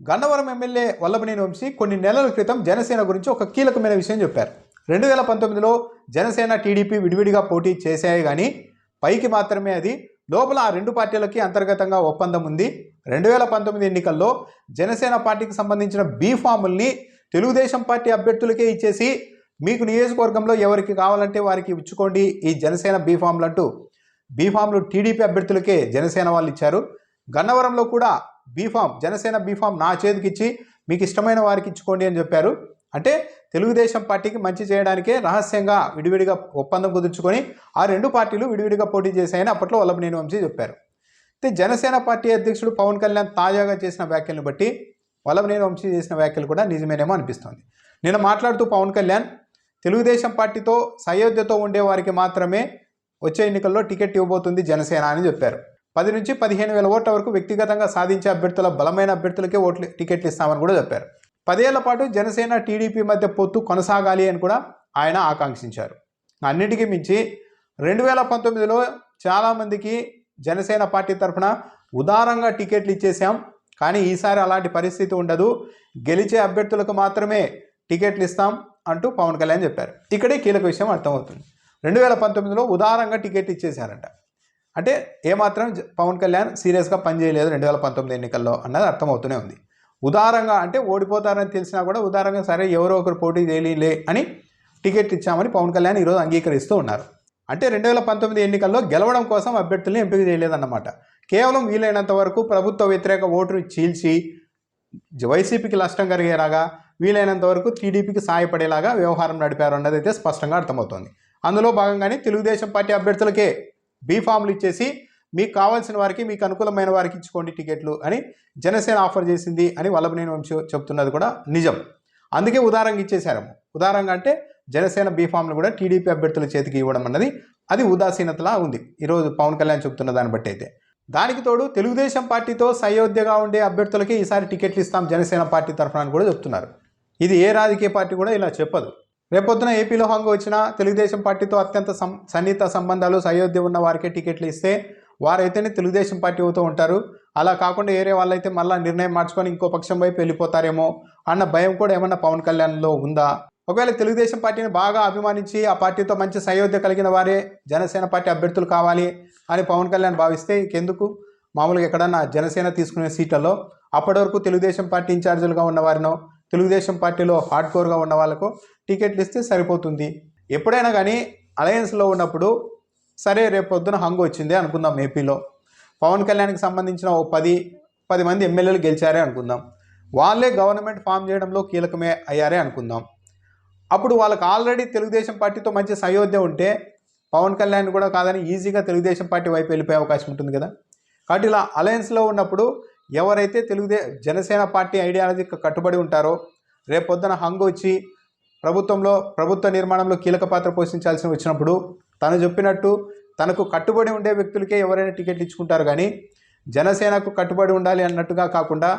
Gannavaram MLA Vallabhaneni Vamsi కొన్ని నెలల క్రితం జనసేన గురించి ఒక కీలకమైన విషయం చెప్పారు. రెండు వేల పంతొమ్మిదిలో జనసేన టీడీపీ విడివిడిగా పోటీ చేశాయి కానీ పైకి మాత్రమే అది లోపల ఆ రెండు పార్టీలకి అంతర్గతంగా ఒప్పందం ఉంది. రెండు వేల పంతొమ్మిది ఎన్నికల్లో జనసేన పార్టీకి సంబంధించిన బీ ఫాముల్ని తెలుగుదేశం పార్టీ అభ్యర్థులకే ఇచ్చేసి మీకు నియోజకవర్గంలో ఎవరికి కావాలంటే వారికి ఇచ్చుకోండి ఈ జనసేన బీ ఫామ్లు అంటూ బీ ఫామ్లు టీడీపీ అభ్యర్థులకే జనసేన వాళ్ళు ఇచ్చారు. గన్నవరంలో కూడా బీఫామ్ జనసేన బీఫామ్ నా చేతికి ఇచ్చి మీకు ఇష్టమైన వారికి ఇచ్చుకోండి అని చెప్పారు. అంటే తెలుగుదేశం పార్టీకి మంచి చేయడానికే రహస్యంగా విడివిడిగా ఒప్పందం కుదుర్చుకొని ఆ రెండు పార్టీలు విడివిడిగా పోటీ చేశాయని అప్పట్లో వల్లభనేని వంశీ చెప్పారు. అయితే జనసేన పార్టీ అధ్యక్షుడు పవన్ కళ్యాణ్ తాజాగా చేసిన వ్యాఖ్యలను బట్టి వల్లభనేని వంశీ చేసిన వ్యాఖ్యలు కూడా నిజమేనేమో అనిపిస్తోంది. నేను మాట్లాడుతూ పవన్ కళ్యాణ్ తెలుగుదేశం పార్టీతో సయోధ్యతో ఉండేవారికి మాత్రమే వచ్చే ఎన్నికల్లో టికెట్ ఇవ్వబోతుంది జనసేన అని చెప్పారు. పది నుంచి పదిహేను వేల ఓట్ల వరకు వ్యక్తిగతంగా సాధించే అభ్యర్థుల బలమైన అభ్యర్థులకే ఓట్లు టికెట్లు ఇస్తామని కూడా చెప్పారు. పదేళ్ళ పాటు జనసేన టీడీపీ మధ్య పొత్తు కొనసాగాలి అని కూడా ఆయన ఆకాంక్షించారు. అన్నిటికీ మించి రెండు వేల పంతొమ్మిదిలో చాలామందికి జనసేన పార్టీ తరఫున ఉదారంగా టికెట్లు ఇచ్చేసాం కానీ ఈసారి అలాంటి పరిస్థితి ఉండదు. గెలిచే అభ్యర్థులకు మాత్రమే టికెట్లు ఇస్తాం అంటూ పవన్ కళ్యాణ్ చెప్పారు. ఇక్కడే కీలక విషయం అర్థమవుతుంది. రెండు వేల పంతొమ్మిదిలో ఉదారంగా టికెట్ ఇచ్చేశారంట. అంటే ఏమాత్రం పవన్ కళ్యాణ్ సీరియస్గా పనిచేయలేదు రెండు వేల పంతొమ్మిది ఎన్నికల్లో అన్నది అర్థమవుతూనే ఉంది. ఉదారంగా అంటే ఓడిపోతారని తెలిసినా కూడా ఉదారంగా సరే ఎవరో ఒకరు పోటీ చేయలే అని టికెట్ ఇచ్చామని పవన్ కళ్యాణ్ ఈరోజు అంగీకరిస్తూ ఉన్నారు. అంటే రెండు వేల పంతొమ్మిది ఎన్నికల్లో గెలవడం కోసం అభ్యర్థుల్ని ఎంపిక చేయలేదన్నమాట. కేవలం వీలైనంత వరకు ప్రభుత్వ వ్యతిరేక ఓటును చీల్చి వైసీపీకి నష్టం కలిగేలాగా వీలైనంత వరకు టీడీపీకి సాయపడేలాగా వ్యవహారం నడిపారు అన్నది అయితే స్పష్టంగా అర్థమవుతోంది. అందులో భాగంగానే తెలుగుదేశం పార్టీ అభ్యర్థులకే బీ ఫామ్లు ఇచ్చేసి మీకు కావాల్సిన వారికి మీకు అనుకూలమైన వారికి ఇచ్చుకోండి టికెట్లు అని జనసేన ఆఫర్ చేసింది అని వల్లభనేని వంశీ చెప్తున్నది కూడా నిజం. అందుకే ఉదారంగా ఇచ్చేశారు. ఉదారంగా అంటే జనసేన బీ ఫామ్లు కూడా టీడీపీ అభ్యర్థుల చేతికి ఇవ్వడం అన్నది అది ఉదాసీనతలా ఉంది. ఈరోజు పవన్ కళ్యాణ్ చెప్తున్న దాన్ని బట్టి అయితే. దానికి తోడు తెలుగుదేశం పార్టీతో సయోధ్యగా ఉండే అభ్యర్థులకి ఈసారి టికెట్లు ఇస్తాం జనసేన పార్టీ తరఫున అని కూడా చెప్తున్నారు. ఇది ఏ రాజకీయ పార్టీ కూడా ఇలా చెప్పదు. రేపొద్దున ఏపీలో హంగు వచ్చిన తెలుగుదేశం పార్టీతో అత్యంత సం సన్నిహిత సంబంధాలు సయోధ్య ఉన్న వారికే టికెట్లు ఇస్తే వారైతేనే తెలుగుదేశం పార్టీ అవుతూ ఉంటారు. అలా కాకుండా వేరే వాళ్ళైతే మళ్ళీ నిర్ణయం మార్చుకొని ఇంకో పక్షం వైపు వెళ్ళిపోతారేమో అన్న భయం కూడా ఏమన్నా పవన్ కళ్యాణ్లో ఉందా? ఒకవేళ తెలుగుదేశం పార్టీని బాగా అభిమానించి ఆ పార్టీతో మంచి సయోధ్య కలిగిన వారే జనసేన పార్టీ అభ్యర్థులు కావాలి అని పవన్ కళ్యాణ్ భావిస్తే ఇంకెందుకు? మామూలుగా ఎక్కడన్నా జనసేన తీసుకునే సీట్లలో అప్పటి వరకు తెలుగుదేశం పార్టీ ఇన్ఛార్జీలుగా ఉన్నవారినో తెలుగుదేశం పార్టీలో హార్డ్ కోర్గా ఉన్న వాళ్ళకు టికెట్లు ఇస్తే సరిపోతుంది. ఎప్పుడైనా కానీ అలయన్స్లో ఉన్నప్పుడు సరే రేపు పొద్దున హంగు వచ్చింది అనుకుందాం ఏపీలో. పవన్ కళ్యాణ్కి సంబంధించిన ఓ పది పది మంది ఎమ్మెల్యేలు గెలిచారే అనుకుందాం. వాళ్ళే గవర్నమెంట్ ఫామ్ చేయడంలో కీలకమే అయ్యారే అనుకుందాం. అప్పుడు వాళ్ళకి ఆల్రెడీ తెలుగుదేశం పార్టీతో మంచి సయోధ్య ఉంటే పవన్ కళ్యాణ్ కూడా కాదని ఈజీగా తెలుగుదేశం పార్టీ వైపు వెళ్ళిపోయే అవకాశం ఉంటుంది కదా. కాబట్టి ఇలా అలయన్స్లో ఉన్నప్పుడు ఎవరైతే తెలుగుదే జనసేన పార్టీ ఐడియాలజీకి కట్టుబడి ఉంటారో రేపొద్దున హంగు వచ్చి ప్రభుత్వంలో ప్రభుత్వ నిర్మాణంలో కీలక పాత్ర పోషించాల్సి వచ్చినప్పుడు తను చెప్పినట్టు తనకు కట్టుబడి ఉండే వ్యక్తులకే ఎవరైనా టికెట్ ఇచ్చుకుంటారు కానీ జనసేనకు కట్టుబడి ఉండాలి అన్నట్టుగా కాకుండా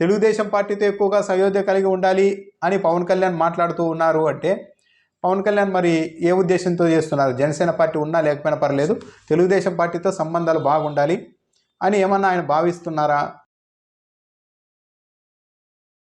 తెలుగుదేశం పార్టీతో ఎక్కువగా సయోధ్య కలిగి ఉండాలి అని పవన్ కళ్యాణ్ మాట్లాడుతూ ఉన్నారు అంటే పవన్ కళ్యాణ్ మరి ఏ ఉద్దేశంతో చేస్తున్నారు? జనసేన పార్టీ ఉన్నా లేకపోయినా పర్లేదు తెలుగుదేశం పార్టీతో సంబంధాలు బాగుండాలి అని ఏమన్నా ఆయన భావిస్తున్నారా?